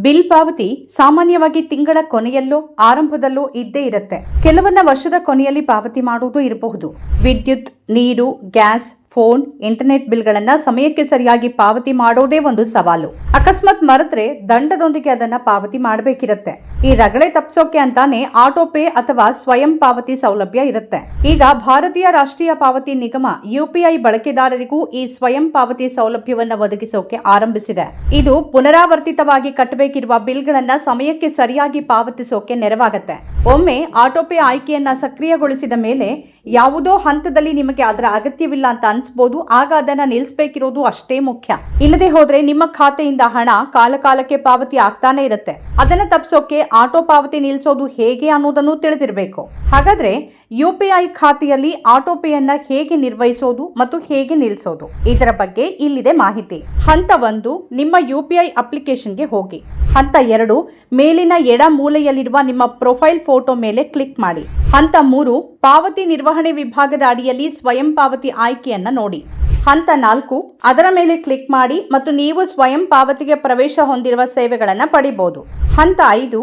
Bill ಪಾವತಿ ಸಾಮಾನ್ಯವಾಗಿ ತಿಂಗಳ ಕೊನೆಯಲ್ಲೋ ಆರಂಭದಲ್ಲೋ ಇದ್ದೇ ಇರುತ್ತೆ. ಕೆಲವನ್ನ ವರ್ಷದ ಕೊನೆಯಲ್ಲಿ ಪಾವತಿ ಮಾಡುವುದು ಇರಬಹುದು. ವಿದ್ಯುತ್, ನೀರು, ಗ್ಯಾಸ್, ಫೋನ್, ಇಂಟರ್ನೆಟ್ ಬಿಲ್ಗಳನ್ನ ಸಮಯಕ್ಕೆ ಸರಿಯಾಗಿ ಪಾವತಿ ಮಾಡೋದೇ ಒಂದು ಸವಾಲು. ಅಕಸ್ಮಾತ್ ಮರೆತ್ರೆ ದಂಡದೊಂದಿಗೆ ಅದನ್ನ ಪಾವತಿ ಮಾಡಬೇಕಿರುತ್ತೆ. ಈ ರಗಳೆ ತಪ್ಪಿಸೋಕೆ ಅಂತಾನೆ ಆಟೋ ಪೇ ಅಥವಾ ಸ್ವಯಂ ಪಾವತಿ ಸೌಲಭ್ಯ ಇರುತ್ತೆ. ಈಗ ಭಾರತೀಯ ರಾಷ್ಟ್ರೀಯ ಪಾವತಿ ನಿಗಮ ಯುಪಿಐ ಬಳಕೆದಾರರಿಗೂ ಈ ಸ್ವಯಂ ಪಾವತಿ ಸೌಲಭ್ಯವನ್ನು ಒದಗಿಸೋಕೆ ಆರಂಭಿಸಿದೆ. ಇದು ಪುನರಾವರ್ತಿತವಾಗಿ ಕಟ್ಟಬೇಕಿರುವ ಬಿಲ್ಗಳನ್ನ ಸಮಯಕ್ಕೆ ಸರಿಯಾಗಿ ಪಾವತಿಸೋಕೆ ನೆರವಾಗುತ್ತೆ. ಒಮ್ಮೆ ಆಟೋಪೇ ಆಯ್ಕೆಯನ್ನು ಸಕ್ರಿಯಗೊಳಿಸಿದ ಮೇಲೆ ಯಾವುದೋ ಹಂತದಲ್ಲಿ ನಿಮಗೆ ಅದರ ಅಗತ್ಯವಿಲ್ಲ ಅಂತ ಅನ್ಸ್ಬೋದು, ಆಗ ಅದನ್ನ ನಿಲ್ಲಿಸಬೇಕಿರೋದು ಅಷ್ಟೇ ಮುಖ್ಯ. ಇಲ್ಲದೆ ಹೋದ್ರೆ ನಿಮ್ಮ ಖಾತೆಯಿಂದ ಹಣ ಕಾಲಕಾಲಕ್ಕೆ ಪಾವತಿ ಆಗ್ತಾನೆ ಇರುತ್ತೆ. ಅದನ್ನ ತಪ್ಪಿಸೋಕೆ ಆಟೋ ಪಾವತಿ ನಿಲ್ಲಿಸೋದು ಹೇಗೆ ಅನ್ನೋದನ್ನು ತಿಳಿದಿರಬೇಕು. ಹಾಗಾದ್ರೆ ಯು ಪಿ ಐ ಖಾತೆಯಲ್ಲಿ ಆಟೋಪೇಯನ್ನು ಹೇಗೆ ನಿರ್ವಹಿಸೋದು ಮತ್ತು ಹೇಗೆ ನಿಲ್ಲಿಸೋದು ಇದರ ಬಗ್ಗೆ ಇಲ್ಲಿದೆ ಮಾಹಿತಿ. ಹಂತ ಒಂದು, ನಿಮ್ಮ ಯು ಪಿ ಐ ಅಪ್ಲಿಕೇಶನ್ಗೆ ಹೋಗಿ. ಹಂತ ಎರಡು, ಮೇಲಿನ ಎಡ ಮೂಲೆಯಲ್ಲಿರುವ ನಿಮ್ಮ ಪ್ರೊಫೈಲ್ ಫೋಟೋ ಮೇಲೆ ಕ್ಲಿಕ್ ಮಾಡಿ. ಹಂತ ಮೂರು, ಪಾವತಿ ನಿರ್ವಹಣೆ ವಿಭಾಗದ ಅಡಿಯಲ್ಲಿ ಸ್ವಯಂ ಪಾವತಿ ಆಯ್ಕೆಯನ್ನು ನೋಡಿ. ಹಂತ ನಾಲ್ಕು, ಅದರ ಮೇಲೆ ಕ್ಲಿಕ್ ಮಾಡಿ ಮತ್ತು ನೀವು ಸ್ವಯಂ ಪಾವತಿಗೆ ಪ್ರವೇಶ ಹೊಂದಿರುವ ಸೇವೆಗಳನ್ನು ಪಡಿಬೋದು. ಹಂತ ಐದು,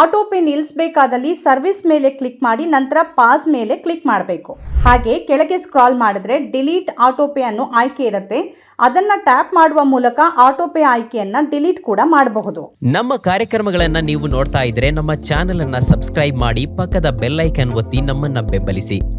ಆಟೋಪೇ ನಿಲ್ಲಿಸಬೇಕಾದಲ್ಲಿ ಸರ್ವಿಸ್ ಮೇಲೆ ಕ್ಲಿಕ್ ಮಾಡಿ, ನಂತರ ಪಾಸ್ ಮೇಲೆ ಕ್ಲಿಕ್ ಮಾಡಬೇಕು. ಹಾಗೆ ಕೆಳಗೆ ಸ್ಕ್ರಾಲ್ ಮಾಡಿದ್ರೆ ಡಿಲೀಟ್ ಆಟೋ ಪೇ ಅನ್ನೋ ಆಯ್ಕೆ ಇರುತ್ತೆ. ಅದನ್ನ ಟ್ಯಾಪ್ ಮಾಡುವ ಮೂಲಕ ಆಟೋ ಪೇ ಆಯ್ಕೆಯನ್ನ ಡಿಲೀಟ್ ಕೂಡ ಮಾಡಬಹುದು. ನಮ್ಮ ಕಾರ್ಯಕ್ರಮಗಳನ್ನ ನೀವು ನೋಡ್ತಾ ಇದ್ರೆ ನಮ್ಮ ಚಾನೆಲ್ ಅನ್ನ ಸಬ್ಸ್ಕ್ರೈಬ್ ಮಾಡಿ ಪಕ್ಕದ ಬೆಲ್ ಐಕನ್ ಒತ್ತಿ ನಮ್ಮನ್ನ ಬೆಂಬಲಿಸಿ.